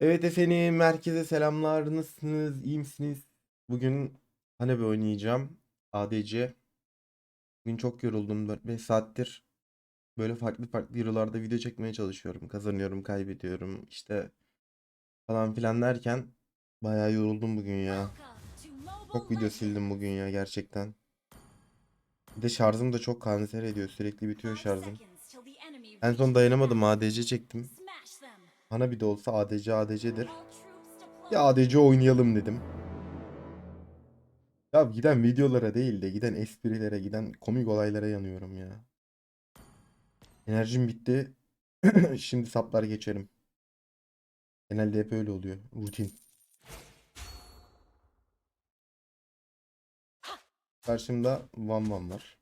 Evet efendim, herkese selamlar. Nasılsınız? İyi misiniz? Bugün Hanabi oynayacağım. ADC. Bugün çok yoruldum. 4-5 saattir böyle farklı farklı hero'larda video çekmeye çalışıyorum. Kazanıyorum, kaybediyorum. işte falan filan derken bayağı yoruldum bugün ya. Çok video sildim bugün ya gerçekten. Bir de şarjım da çok kanser ediyor. Sürekli bitiyor şarjım. En son dayanamadım ADC çektim. Hanabi de olsa ADC ADC'dir. Ya ADC oynayalım dedim. Ya giden videolara değil de giden esprilere, giden komik olaylara yanıyorum ya. Enerjim bitti. Şimdi saplar geçerim. Genelde hep öyle oluyor. Rutin. Karşımda Van Van var.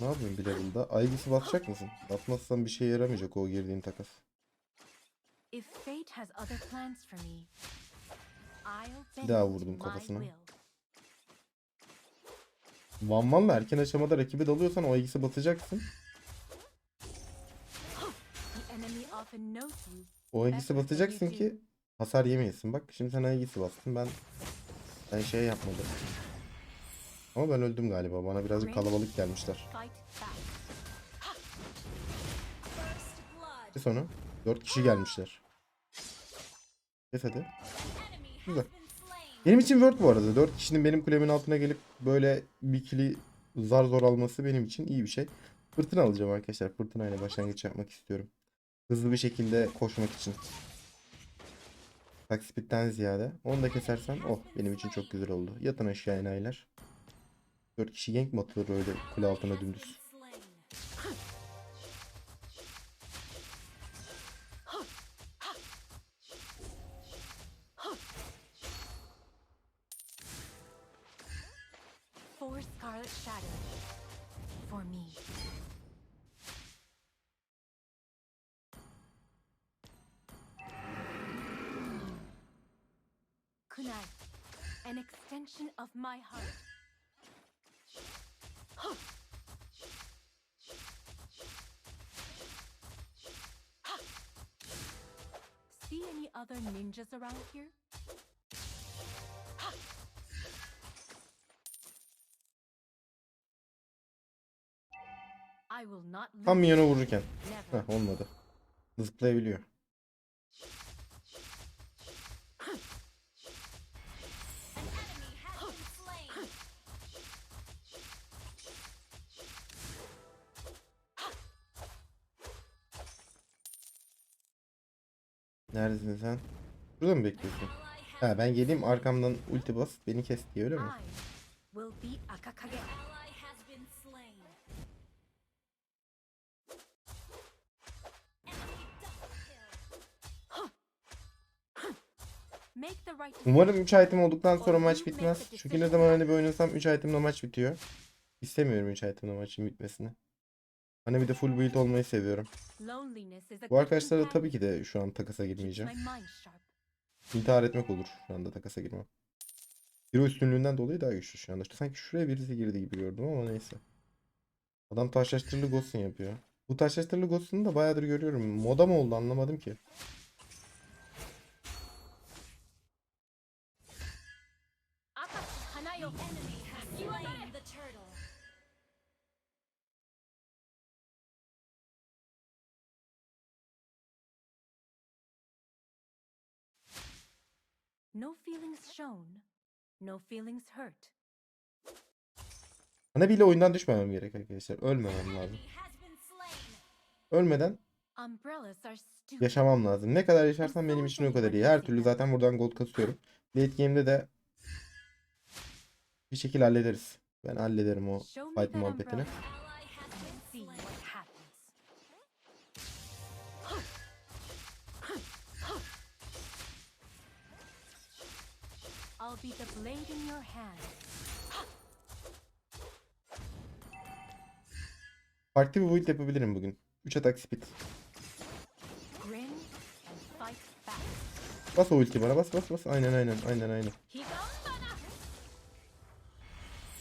Ne yapayım bir level'da? Aygıs'ı basacak mısın? Basmazsan bir şey yaramayacak o girdiğin takas. Bir daha vurdum kafasına. Van Van'la erken aşamada rakibe dalıyorsan o Aygıs'ı basacaksın. O Aygıs'ı basacaksın ki hasar yemeyesin. Bak şimdi sen Aygıs'ı bastın. Ben ben şey yapmadım. Ama ben öldüm galiba. Bana birazcık kalabalık gelmişler. Bir sonra 4 kişi gelmişler. Kes hadi. Güzel. Benim için Word bu arada. 4 kişinin benim kulemin altına gelip böyle bir kili zar zor alması benim için iyi bir şey. Fırtına alacağım arkadaşlar. Fırtına ile başlangıç yapmak istiyorum. Hızlı bir şekilde koşmak için. Attack speed'den ziyade. Onu da kesersen oh benim için çok güzel oldu. Yatın aşağı enayiler. 4 kişi gank mi atılır öyle kule altına dümdüz? Four scarlet shadows for me. Kunai, an extension of my heart. Other ninjas around here? Tam minyona vururken. Heh olmadı. Zıplayabiliyor. Neredesin sen? Burada mı bekliyorsun? Ha ben geleyim arkamdan ulti bas beni kes diye öyle mi? Umarım 3 item olduktan sonra maç bitmez. Çünkü ne zaman hani bir oynasam 3 itemle maç bitiyor. İstemiyorum 3 itemle maçın bitmesini. Hani bir de full build olmayı seviyorum. Bu arkadaşlara tabii ki de şu an takasa girmeyeceğim. İntihar etmek olur şu anda takasa girmem. Hero üstünlüğünden dolayı daha güçlü şu anda. İşte sanki şuraya birisi girdi gibi gördüm ama neyse. Adam taşlaştırılı Ghost'un yapıyor. Bu taşlaştırılı Ghost'unu da bayağıdır görüyorum. Moda mı oldu anlamadım ki. No feelings shown, no feelings hurt. Bana bile oyundan düşmemem gerek arkadaşlar. Ölmemem lazım. Ölmeden yaşamam lazım. Ne kadar yaşarsam benim için o kadar iyi. Her türlü zaten buradan gold kasıyorum. Late game'de de bir şekilde hallederiz. Ben hallederim o fight muhabbetini. I'll be the blade in your hand. Farklı bir build yapabilirim bugün. 3 atak speed. Bas o ulti bana bas bas bas. Aynen aynen aynen aynen.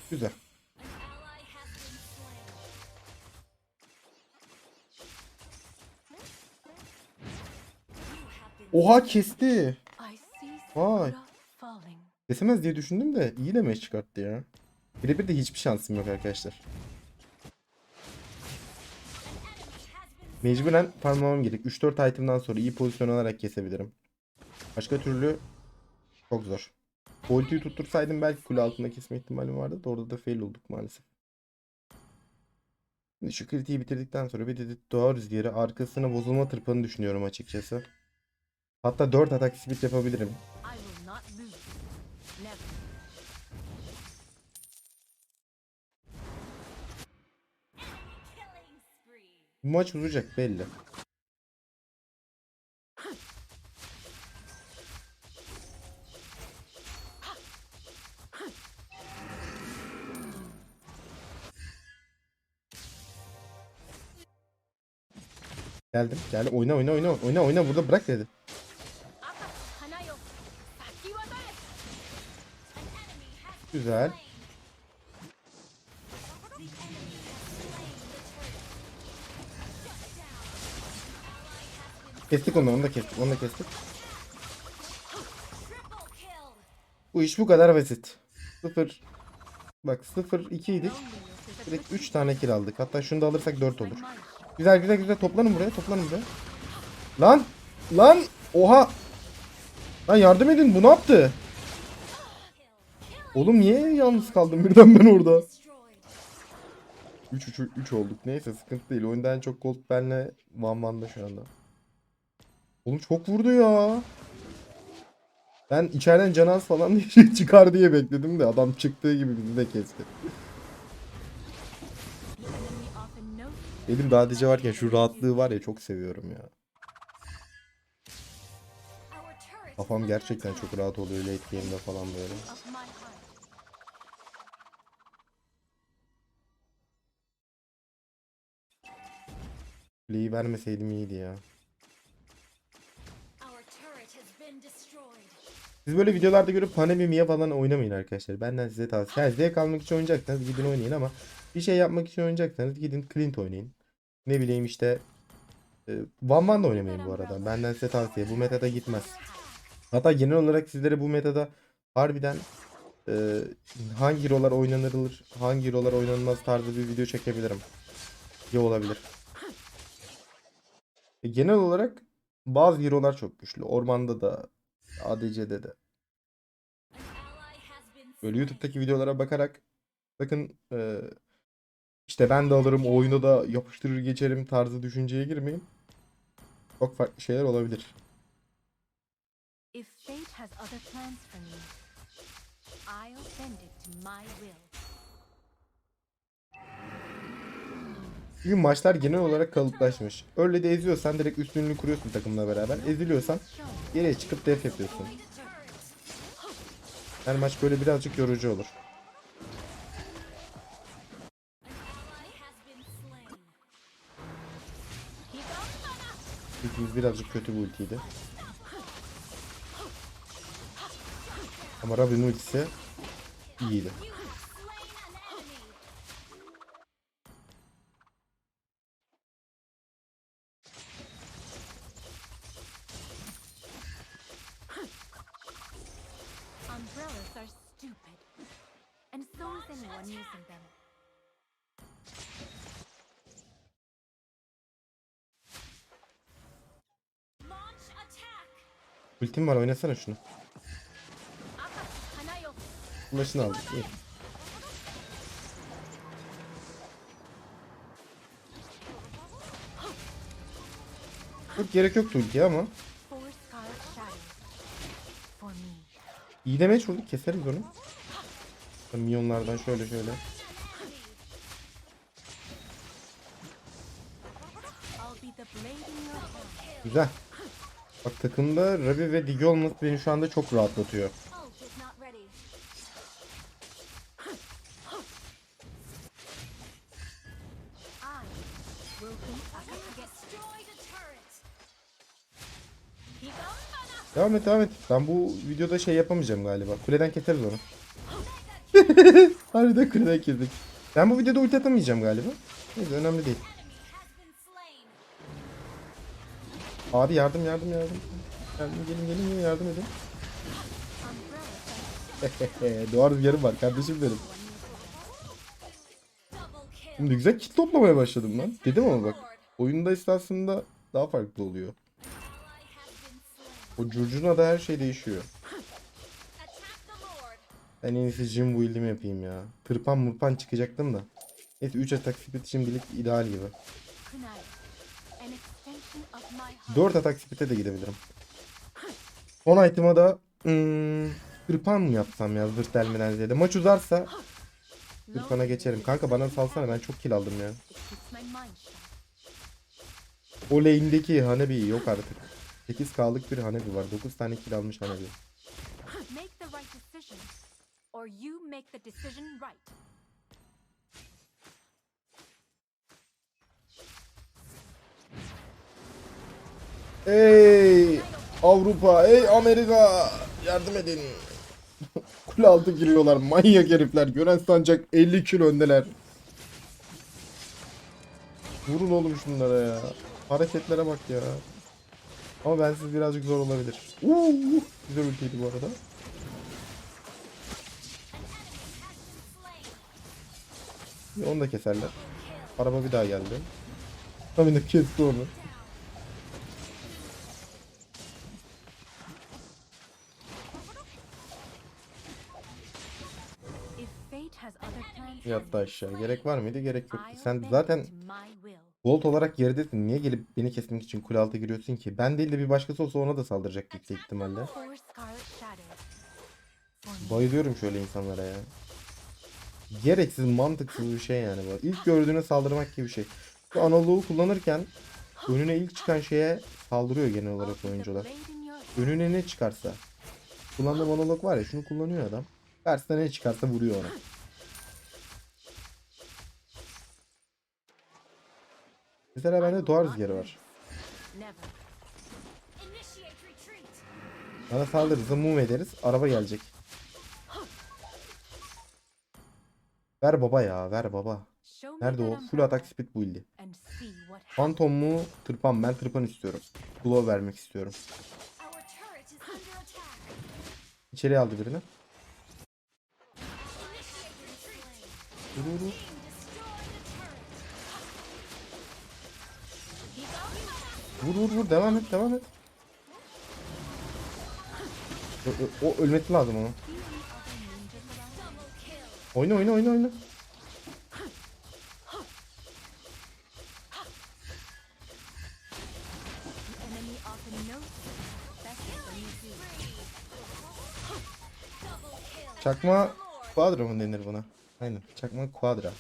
Güzel. Oha kesti. Vay. Kesemez diye düşündüm de iyi demeç çıkarttı ya. Birebir de hiçbir şansım yok arkadaşlar. Mecburen parmağım gerek. 3-4 item'dan sonra iyi pozisyon alarak kesebilirim. Başka türlü çok zor. Ultiyi tuttursaydım belki kule altında kesme ihtimalim vardı da orada da fail olduk maalesef. Şimdi şu kritiği bitirdikten sonra bir de doğa rüzgarı arkasına bozulma tırpanı düşünüyorum açıkçası. Hatta 4 atak speed yapabilirim. Bu maç uzayacak belli. Geldim. Geldim. Oyna oyna oyna. Oyna oyna burada bırak dedi. Güzel. Kestik onu, onu da kestik, onu da kestik. Bu iş bu kadar basit. 0 Bak 0 2 idik. Direkt good 3 tane kill aldık. Hatta şunu da alırsak 4 olur. Güzel güzel güzel toplanın buraya, toplanın buraya. Lan! Lan! Oha! Lan yardım edin, bu ne yaptı? Oğlum niye yalnız kaldım birden ben orada? 3 3 3 olduk. Neyse sıkıntı değil. Oyunda en çok gold benle Van Van'da şu anda. Oğlum çok vurdu ya. Ben içeriden canaz falan çıkar diye bekledim de adam çıktığı gibi bizi de kesti. Benim daha dice varken şu rahatlığı var ya çok seviyorum ya. Kafam gerçekten çok rahat oluyor late game'de falan böyle. Kuleyi vermeseydim iyiydi ya. Siz böyle videolarda görüp Hanemi Mia falan oynamayın arkadaşlar. Benden size tavsiye. Yani zevk almak için oynayacaksanız gidin oynayın ama bir şey yapmak için oynayacaksanız gidin Clint oynayın. Ne bileyim işte e, Van Van da oynamayın bu arada. Benden size tavsiye. Bu metada gitmez. Hatta genel olarak sizlere bu metada harbiden e, hangi hero'lar oynanılır, hangi hero'lar oynanmaz tarzı bir video çekebilirim. İyi olabilir. E, genel olarak bazı hero'lar çok güçlü. Ormanda da, ADC'de de. Böyle YouTube'daki videolara bakarak bakın e, işte ben de alırım o oyunu da yapıştırır geçerim tarzı düşünceye girmeyin. Çok farklı şeyler olabilir. If fate has other plans for me, I'll bend it to my will. Çünkü maçlar genel olarak kalıplaşmış. Öyle de eziyorsan direkt üstünlüğünü kuruyorsun takımla beraber. Eziliyorsan geriye çıkıp def yapıyorsun. Her maç böyle birazcık yorucu olur. Ultimiz birazcık kötü bir ultiydi. Ama Robin ultisi iyiydi. Umbrellas are stupid, and so is anyone using them. Ultim var oynasana şunu. Flash'ını aldık. iyi. Çok gerek yoktu ultiye ama. İyi demeç vurduk keseriz onu. Minyonlardan şöyle şöyle. Güzel. Bak takımda Rabi ve Digi olması beni şu anda çok rahatlatıyor. Devam et devam et. Ben bu videoda şey yapamayacağım galiba. Kuleden keseriz onu. Harbiden kuleden kestik. Ben bu videoda ulti atamayacağım galiba. Neyse önemli değil. Abi yardım yardım yardım. Gelin gelin gelin gelin yardım edin. Doğa rüzgarım var kardeşim benim. Şimdi güzel kit toplamaya başladım lan. Dedim ama bak. Oyunda esasında daha farklı oluyor. O curcuna da her şey değişiyor. Ben en iyisi Jim build'imi yapayım ya. Tırpan murpan çıkacaktım da. Neyse 3 atak speed şimdilik ideal gibi. kunai. An extension of my heart. 4 atak speed'e de gidebilirim. Son item'a da hmm, tırpan mı yapsam ya zırt delmeden ziyade. Maç uzarsa tırpana geçerim. Kanka bana salsana ben çok kill aldım ya. O lane'deki Hanebi yok artık. 8k'lık bir Hanebi var. 9 tane kill almış Hanebi. Ey Avrupa, ey Amerika yardım edin. Kule altı giriyorlar manyak herifler. Gören sancak 50 kilo öndeler. Vurun oğlum şunlara ya. Hareketlere bak ya. Ama bensiz birazcık zor olabilir. Uuu, güzel ultiydi bu arada. Onu da keserler. Araba bir daha geldi. Tabii de kesti onu. Yattı aşağı. Gerek var mıydı? Gerek yoktu. Sen zaten Gold olarak geridesin. Niye gelip beni kesmek için kule altı giriyorsun ki? Ben değil de bir başkası olsa ona da saldıracak yüksek ihtimalle. Bayılıyorum şöyle insanlara ya. Gereksiz, mantıksız bir şey yani bu. İlk gördüğüne saldırmak gibi bir şey. Bu analogu kullanırken önüne ilk çıkan şeye saldırıyor genel olarak oyuncular. Önüne ne çıkarsa. Kullandığım analog var ya şunu kullanıyor adam. Karşısına ne çıkarsa vuruyor ona. Mesela bende doğa rüzgarı var. Bana saldırırsa move ederiz. Araba gelecek. Ver baba ya ver baba. Nerede o? Full atak speed build'i. Phantom mu? Tırpan. Ben tırpan istiyorum. Glow vermek istiyorum. İçeri aldı birini. Vur. Vur vur vur. Devam et devam et. Ö- ö- O ölmesi lazım onun. Oyna oyna oyna oyna. Çakma quadra mı denir buna? Aynen. Çakma quadra.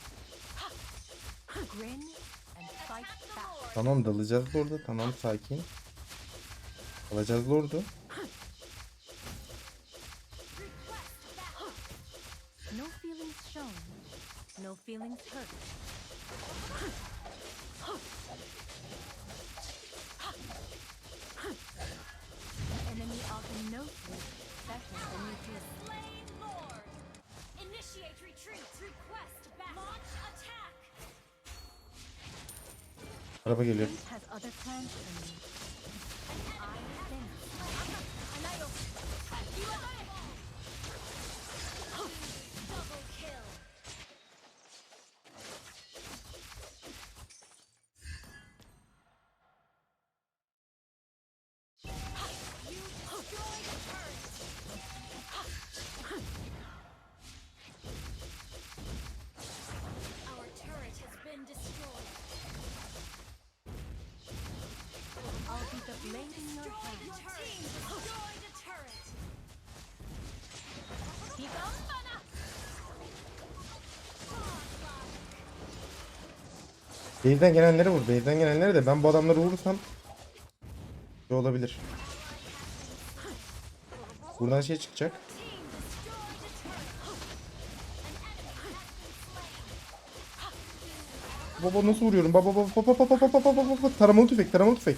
Tamam dalacağız Lord'a. Tamam sakin. Alacağız Lord'u. No feelings shown. No feelings hurt. Araba geliyor. Base'den gelenleri vur. Base'den gelenleri de ben bu adamları vurursam ne olabilir? Buradan şey çıkacak. Baba nasıl vuruyorum? Baba baba baba baba baba baba baba taramalı tüfek taramalı tüfek.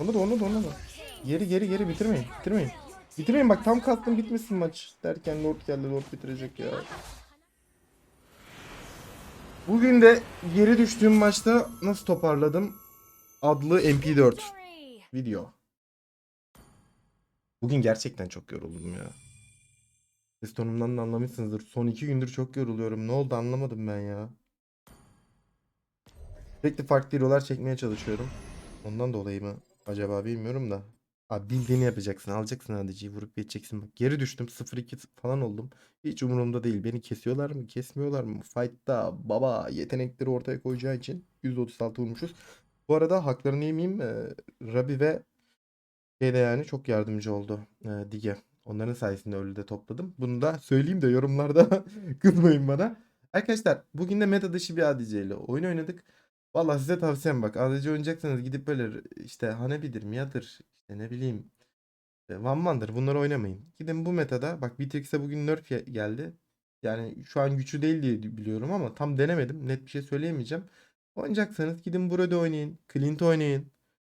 Onu da onu da onu da. Geri geri geri bitirmeyin bitirmeyin. Bitirmeyin bak tam kastım bitmesin maç derken Lord geldi Lord bitirecek ya. Bugün de geri düştüğüm maçta nasıl toparladım adlı MP4. video. Bugün gerçekten çok yoruldum ya. Ses tonumdan da anlamışsınızdır. Son iki gündür çok yoruluyorum. Ne oldu anlamadım ben ya. Sürekli farklı hero'lar çekmeye çalışıyorum. Ondan dolayı mı acaba bilmiyorum da. Abi bildiğini yapacaksın. Alacaksın ADC'yi vurup geçeceksin. Bak geri düştüm. 0-2 falan oldum. Hiç umurumda değil. Beni kesiyorlar mı? Kesmiyorlar mı? Fight'ta baba yetenekleri ortaya koyacağı için 136 vurmuşuz. Bu arada haklarını yemeyeyim. Ee, Rabi ve şeyde yani çok yardımcı oldu. Ee, Dige. Onların sayesinde öyle de topladım. Bunu da söyleyeyim de yorumlarda kızmayın bana. Arkadaşlar bugün de meta dışı bir ADC ile oyun oynadık. Vallahi size tavsiyem bak ADC oynayacaksanız gidip böyle işte Hanabi'dir, Mia'dır, ne bileyim Van Man'dır bunları oynamayın. Gidin bu metada bak Beatrix'e bugün nerf geldi. Yani şu an güçlü değil diye biliyorum ama tam denemedim. Net bir şey söyleyemeyeceğim. Oynayacaksanız gidin burada oynayın. Clint oynayın.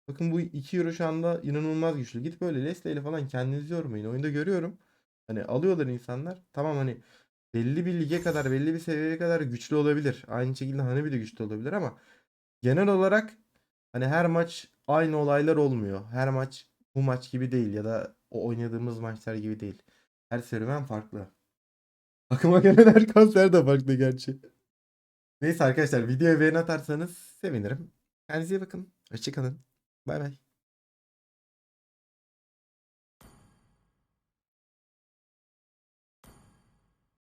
Bakın bu 2 euro şu anda inanılmaz güçlü. Git böyle Leslie ile falan kendinizi yormayın. Oyunda görüyorum. Hani alıyorlar insanlar. Tamam hani belli bir lige kadar, belli bir seviyeye kadar güçlü olabilir. Aynı şekilde Hanabi de güçlü olabilir ama genel olarak hani her maç aynı olaylar olmuyor. Her maç bu maç gibi değil ya da o oynadığımız maçlar gibi değil. Her serüven farklı. Aklıma gelen her kanser de farklı gerçi. Neyse arkadaşlar videoya beğeni atarsanız sevinirim. Kendinize iyi bakın. Hoşçakalın. Bay bay.